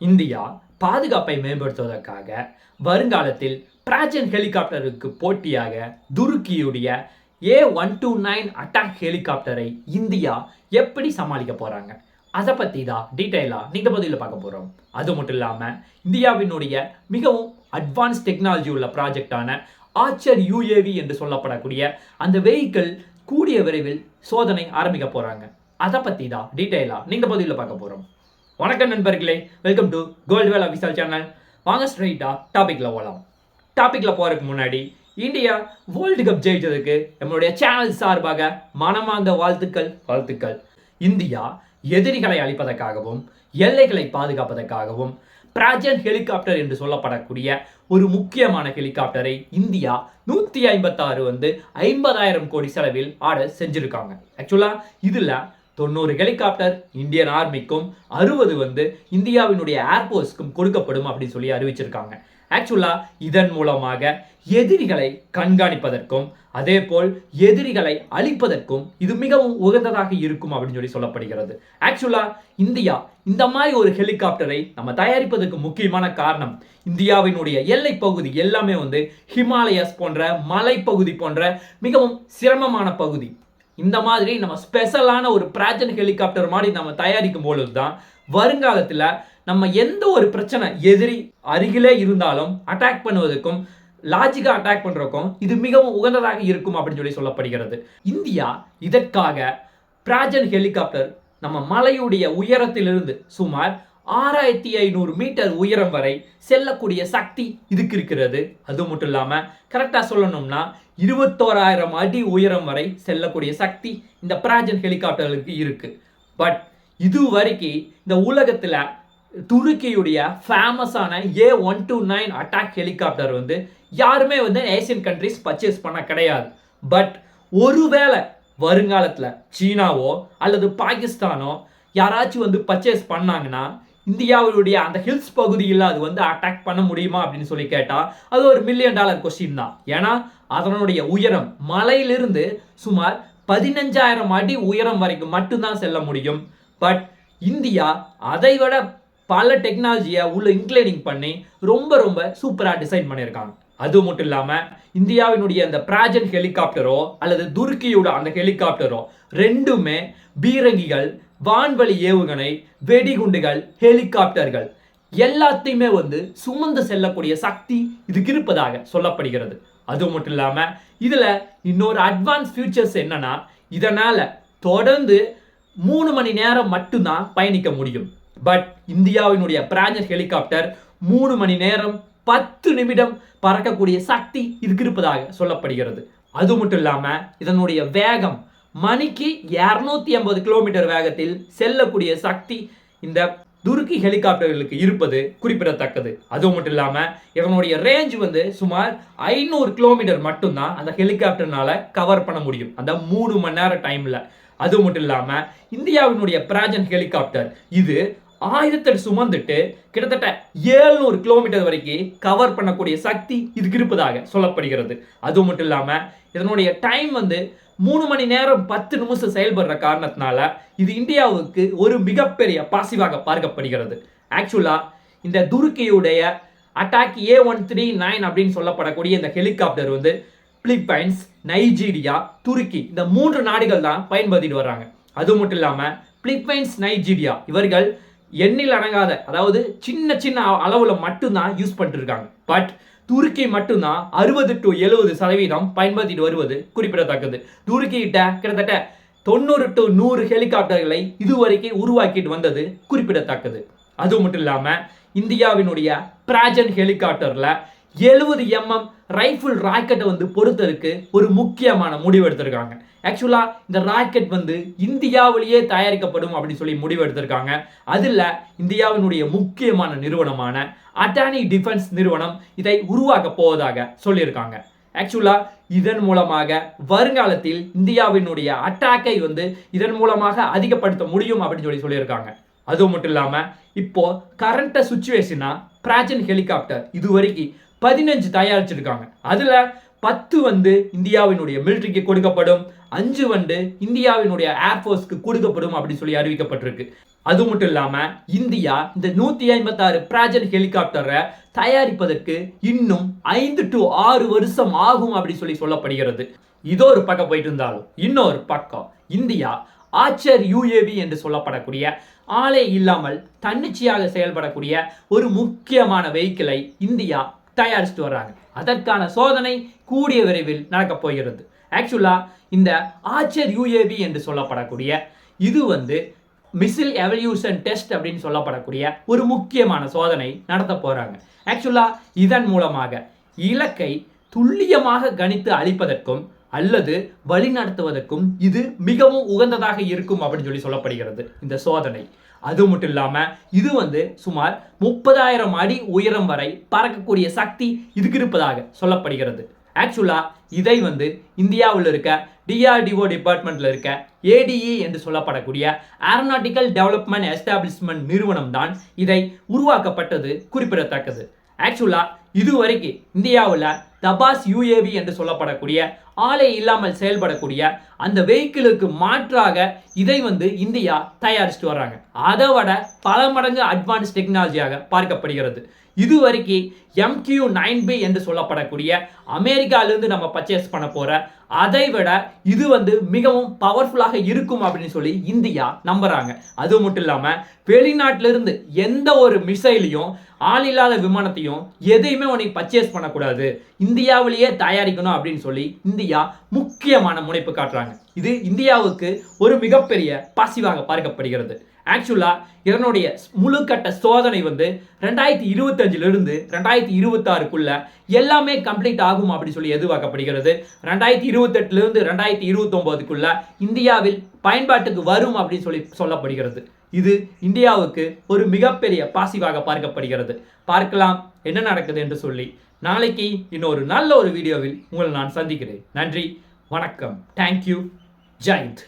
India பாதுகாப்பை மேம்படுத்துவதற்காக வருங்காலத்தில் பிராஜன் ஹெலிகாப்டருக்கு போட்டியாக துருக்கியுடைய A one two nine attack ஹெலிகாப்டரை India எப்படி சமாளிக்க போகிறாங்க அதை பற்றி தான் டீட்டெயிலாக நீங்கள் பதிலில் பார்க்க போகிறோம் அது மட்டும் இல்லாமல் இந்தியாவினுடைய மிகவும் அட்வான்ஸ் டெக்னாலஜி உள்ள ப்ராஜெக்டான ஆச்சர் யூஏவி என்று சொல்லப்படக்கூடிய அந்த வெஹிக்கிள் கூடிய விரைவில் சோதனை ஆரம்பிக்க போகிறாங்க அதை பற்றி தான் டீட்டெயிலாக நீங்கள் பதிலில் பார்க்க போகிறோம் வணக்கம் நண்பர்களே வெல்கம் டு கோல்டு வேல் அபிசால் சேனல் வாங்க ஸ்ட்ரைட்டாக டாப்பிக்கில் போகலாம் டாப்பிக்கில் போகிறதுக்கு முன்னாடி இந்தியா வேர்ல்டு கப் ஜெயிச்சதுக்கு நம்மளுடைய சேனல் சார்பாக மனமார்ந்த வாழ்த்துக்கள் வாழ்த்துக்கள். இந்தியா எதிரிகளை அழிப்பதற்காகவும் எல்லைகளை பாதுகாப்பதற்காகவும் பிராஜன் ஹெலிகாப்டர் என்று சொல்லப்படக்கூடிய ஒரு முக்கியமான ஹெலிகாப்டரை இந்தியா நூற்றி ஐம்பத்தாறு வந்து ஐம்பதாயிரம் கோடி செலவில் ஆர்டர் செஞ்சுருக்காங்க. ஆக்சுவலாக இதில் தொண்ணூறு ஹெலிகாப்டர் இந்தியன் ஆர்மிக்கும் அறுபது வந்து இந்தியாவினுடைய ஏர்போர்ஸ்க்கும் கொடுக்கப்படும் அப்படின்னு சொல்லி அறிவிச்சிருக்காங்க. ஆக்சுவலா இதன் மூலமாக எதிரிகளை கண்காணிப்பதற்கும் அதே போல் எதிரிகளை அழிப்பதற்கும் இது மிகவும் உகந்ததாக இருக்கும் அப்படின்னு சொல்லி சொல்லப்படுகிறது. ஆக்சுவலா இந்தியா இந்த மாதிரி ஒரு ஹெலிகாப்டரை நம்ம தயாரிப்பதற்கு முக்கியமான காரணம் இந்தியாவினுடைய எல்லை பகுதி எல்லாமே வந்து ஹிமாலயஸ் போன்ற மலைப்பகுதி போன்ற மிகவும் சிரமமான பகுதி. இந்த மாதிரி நம்ம ஸ்பெஷலான ஒரு பிராஜன் ஹெலிகாப்டர் மாதிரி நம்ம தயாரிக்கும் பொழுது தான் வருங்காலத்தில் நம்ம எந்த ஒரு பிரச்சனை எதிரி அருகிலே இருந்தாலும் அட்டாக் பண்ணுவதற்கும் லாஜிக்காக அட்டாக் பண்ணுறதுக்கும் இது மிகவும் உகந்ததாக இருக்கும் அப்படின்னு சொல்லி சொல்லப்படுகிறது. இந்தியா இதற்காக பிராஜன் ஹெலிகாப்டர் நம்ம மலையுடைய உயரத்திலிருந்து சுமார் ஆறாயிரத்தி ஐநூறு மீட்டர் உயரம் வரை செல்லக்கூடிய சக்தி இதுக்கு இருக்கிறது. அது மட்டும் இல்லாமல் கரெக்டாக சொல்லணும்னா இருபத்தோராயிரம் அடி உயரம் வரை செல்லக்கூடிய சக்தி இந்த பிராஜன் ஹெலிகாப்டர்களுக்கு இருக்குது பட் இது வரைக்கும் இந்த உலகத்தில் துருக்கியுடைய ஃபேமஸான A one two nine attack helicopter வந்து யாருமே வந்து ஏசியன் கண்ட்ரிஸ் பர்ச்சேஸ் பண்ண கிடையாது. பட் ஒருவேளை வருங்காலத்தில் சீனாவோ அல்லது பாகிஸ்தானோ யாராச்சும் வந்து பர்ச்சேஸ் பண்ணாங்கன்னா இந்தியாவுடைய அந்த ஹில்ஸ் பகுதியில் அது வந்து அட்டாக் பண்ண முடியுமா அப்படின்னு சொல்லி கேட்டால் அது ஒரு மில்லியன் டாலர் கொஸ்டின் தான். ஏன்னா அதனுடைய உயரம் மலையிலிருந்து சுமார் பதினஞ்சாயிரம் அடி உயரம் வரைக்கும் மட்டும்தான் செல்ல முடியும். பட் இந்தியா அதை விட பல டெக்னாலஜியை உள்ள இன்க்ளைனிங் பண்ணி ரொம்ப ரொம்ப சூப்பராக டிசைன் பண்ணியிருக்காங்க. அது மட்டும் இல்லாமல் இந்தியாவினுடைய அந்த பிராஜன் ஹெலிகாப்டரோ அல்லது துருக்கியோட அந்த ஹெலிகாப்டரோ ரெண்டுமே பீரங்கிகள் வான்வழி ஏவுகணை வெடிகுண்டுகள் ஹெலிகாப்டர்கள் எல்லாத்தையுமே வந்து சுமந்து செல்லக்கூடிய சக்தி இதுக்கு இருப்பதாக சொல்லப்படுகிறது. அது மட்டும் இல்லாமல் இதில் இன்னொரு அட்வான்ஸ் ஃபியூச்சர்ஸ் என்னன்னா இதனால் தொடர்ந்து மூணு மணி நேரம் மட்டும்தான் பயணிக்க முடியும். பட் இந்தியாவினுடைய பிராஞ்சர் ஹெலிகாப்டர் மூணு மணி நேரம் பத்து நிமிடம் பறக்கக்கூடிய சக்தி இதுக்கு இருப்பதாக சொல்லப்படுகிறது. அது மட்டும் இல்லாமல் இதனுடைய வேகம் மணிக்கு இரநூத்தி ஐம்பது கிலோமீட்டர் வேகத்தில் செல்லக்கூடிய சக்தி இந்த துருக்கி ஹெலிகாப்டர்களுக்கு இருப்பது குறிப்பிடத்தக்கது. அது மட்டும் இல்லாமல் இதனுடைய ரேஞ்ச் வந்து சுமார் ஐநூறு கிலோமீட்டர் மட்டும்தான் அந்த ஹெலிகாப்டர்னால கவர் பண்ண முடியும். அந்த மூணு மணி நேரம் டைமில் அது மட்டும் இல்லாமல் இந்தியாவினுடைய பிராஜன் ஹெலிகாப்டர் இது ஆயுதத்தை சுமந்துட்டு கிட்டத்தட்ட ஏழ்நூறு கிலோமீட்டர் வரைக்கும் கவர் பண்ணக்கூடிய சக்தி இதுக்கு இருப்பதாக சொல்லப்படுகிறது. அது மட்டும் இல்லாமல் இதனுடைய டைம் வந்து மூணு மணி நேரம் பத்து நிமிஷம் செயல்படுற காரணத்தினால இது இந்தியாவுக்கு ஒரு மிகப்பெரிய பாசிவாக பார்க்கப்படுகிறது. ஆக்சுவலாக இந்த துருக்கியுடைய attack A one three nine அப்படின்னு சொல்லப்படக்கூடிய இந்த ஹெலிகாப்டர் வந்து பிலிப்பைன்ஸ் நைஜீரியா துருக்கி இந்த மூன்று நாடுகள் தான் பயன்படுத்திட்டு வர்றாங்க. அது மட்டும் இல்லாமல் பிலிப்பைன்ஸ் நைஜீரியா இவர்கள் எண்ணில் அடங்காத அதாவது சின்ன சின்ன அளவில் மட்டும்தான் யூஸ் பண்ணிட்டு இருக்காங்க பட் துருக்கி மட்டும்தான் அறுபது டு எழுபது சதவீதம் பயன்படுத்திட்டு வருவது குறிப்பிடத்தக்கது. துருக்கிகிட்ட கிட்டத்தட்ட தொண்ணூறு டு நூறு ஹெலிகாப்டர்களை இதுவரைக்கும் உருவாக்கிட்டு வந்தது குறிப்பிடத்தக்கது. அது மட்டும் இல்லாமல் இந்தியாவினுடைய பிராஜன் ஹெலிகாப்டரில் எழுபது எம்எம் ரைஃபிள் ராக்கெட்டை வந்து பொறுத்தருக்கு ஒரு முக்கியமான முடிவு எடுத்திருக்காங்க. ஆக்சுவலாக இந்த ராக்கெட் வந்து இந்தியாவிலேயே தயாரிக்கப்படும் அப்படின்னு சொல்லி முடிவு எடுத்திருக்காங்க. அதில் இந்தியாவினுடைய முக்கியமான நிறுவனமான அட்டானி டிஃபென்ஸ் நிறுவனம் இதை உருவாக்க போவதாக சொல்லியிருக்காங்க. ஆக்சுவலாக இதன் மூலமாக வருங்காலத்தில் இந்தியாவினுடைய அட்டாக்கை வந்து இதன் மூலமாக அதிகப்படுத்த முடியும் அப்படின்னு சொல்லி சொல்லியிருக்காங்க. அது மட்டும் இல்லாமல் இப்போ கரண்ட்டை சுச்சுவேஷனாக பிராஜன் ஹெலிகாப்டர் இது வரைக்கும் பதினஞ்சு தயாரிச்சிருக்காங்க. அதில் பத்து வந்து இந்தியாவினுடைய மிலிட்ரிக்கு கொடுக்கப்படும் அஞ்சு வந்து இந்தியாவினுடைய ஏர்ஃபோர்ஸ்க்கு கொடுக்கப்படும் அப்படின்னு சொல்லி அறிவிக்கப்பட்டிருக்கு. அது மட்டும் இல்லாமல் இந்தியா இந்த நூற்றி ஐம்பத்தாறு பிராஜன் ஹெலிகாப்டரை தயாரிப்பதற்கு இன்னும் ஐந்து டு ஆறு வருஷம் ஆகும் அப்படின்னு சொல்லி சொல்லப்படுகிறது. இதோ ஒரு பக்கம் போயிட்டு இருந்தாலும் இன்னொரு பக்கம் இந்தியா ஆச்சர் யூஏவி என்று சொல்லப்படக்கூடிய ஆளே இல்லாமல் தன்னிச்சையாக செயல்படக்கூடிய ஒரு முக்கியமான வெஹிக்கிளை இந்தியா தயாரிச்சுட்டு வர்றாங்க. அதற்கான சோதனை கூடிய விரைவில் நடக்கப் போகிறது. ஆக்சுவலா இந்த ஆச்சர் யூஏவி என்று சொல்லப்படக்கூடிய இது வந்து மிசில் எவல்யூஷன் டெஸ்ட் அப்படின்னு சொல்லப்படக்கூடிய ஒரு முக்கியமான சோதனை நடத்த போகிறாங்க ஆக்சுவலா இதன் மூலமாக இலக்கை துல்லியமாக கணித்து அழிப்பதற்கும் அல்லது வழிநடத்துவதற்கும் இது மிகவும் உகந்ததாக இருக்கும் அப்படின்னு சொல்லி சொல்லப்படுகிறது இந்த சோதனை. அது மட்டும் இல்லாமல் இது வந்து சுமார் முப்பதாயிரம் அடி உயரம் வரை பறக்கக்கூடிய சக்தி இதுக்கு இருப்பதாக சொல்லப்படுகிறது. ஆக்சுவலாக இதை வந்து இந்தியாவில் இருக்க டிஆர்டிஓ டிபார்ட்மெண்ட்டில் இருக்க ஏடிஇ என்று சொல்லப்படக்கூடிய ஏரோநாட்டிக்கல் டெவலப்மெண்ட் எஸ்டாப்ளிஷ்மெண்ட் நிறுவனம் தான் இதை உருவாக்கப்பட்டது குறிப்பிடத்தக்கது. ஆக்சுவலாக இதுவரைக்கும் இந்தியாவில் தபாஸ் யூஏவி என்று சொல்லப்படக்கூடிய ஆளே இல்லாமல் செயல்படக்கூடிய அந்த வெஹிக்கிளுக்கு மாற்றாக இதை வந்து இந்தியா தயாரிச்சுட்டு வர்றாங்க. அதை விட பல மடங்கு அட்வான்ஸ் டெக்னாலஜியாக பார்க்கப்படுகிறது. இதுவரைக்கும் எம்கியூ நைன் பி என்று சொல்லப்படக்கூடிய அமெரிக்காவிலிருந்து நம்ம பர்ச்சேஸ் பண்ண போகிற அதை விட இது வந்து மிகவும் பவர்ஃபுல்லாக இருக்கும் அப்படின்னு சொல்லி இந்தியா நம்புகிறாங்க அது மட்டும் இல்லாமல் வெளிநாட்டிலிருந்து எந்த ஒரு மிசைலையும் ஆள் இல்லாத விமானத்தையும் எதையுமே உனக்கு பர்ச்சேஸ் பண்ணக்கூடாது. இந்தியாவிலேயே தயாரிக்கணும் அப்படின்னு சொல்லி இந்தியா முக்கியமான முனைப்பு காட்டுறாங்க. இது இந்தியாவுக்கு ஒரு மிகப்பெரிய பாசிவாக பார்க்கப்படுகிறது. ஆக்சுவலா இதனுடைய முழு கட்ட சோதனை வந்து ரெண்டாயிரத்தி இருபத்தஞ்சிலிருந்து ரெண்டாயிரத்தி இருபத்தாறுக்குள்ள எல்லாமே கம்ப்ளீட் ஆகும் அப்படின்னு சொல்லி எதிர்பார்க்கப்படுகிறது. ரெண்டாயிரத்தி இருபத்தெட்டுலேருந்து ரெண்டாயிரத்தி இருபத்தொம்போதுக்குள்ள இந்தியாவில் பயன்பாட்டுக்கு வரும் அப்படின்னு சொல்லி சொல்லப்படுகிறது. இது இந்தியாவுக்கு ஒரு மிகப்பெரிய பாசிவாக பார்க்கப்படுகிறது. பார்க்கலாம் என்ன நடக்குது என்று சொல்லி. நாளைக்கு இன்னொரு நல்ல ஒரு வீடியோவில் உங்களை நான் சந்திக்கிறேன். நன்றி வணக்கம். தேங்க்யூ ஜெயந்த்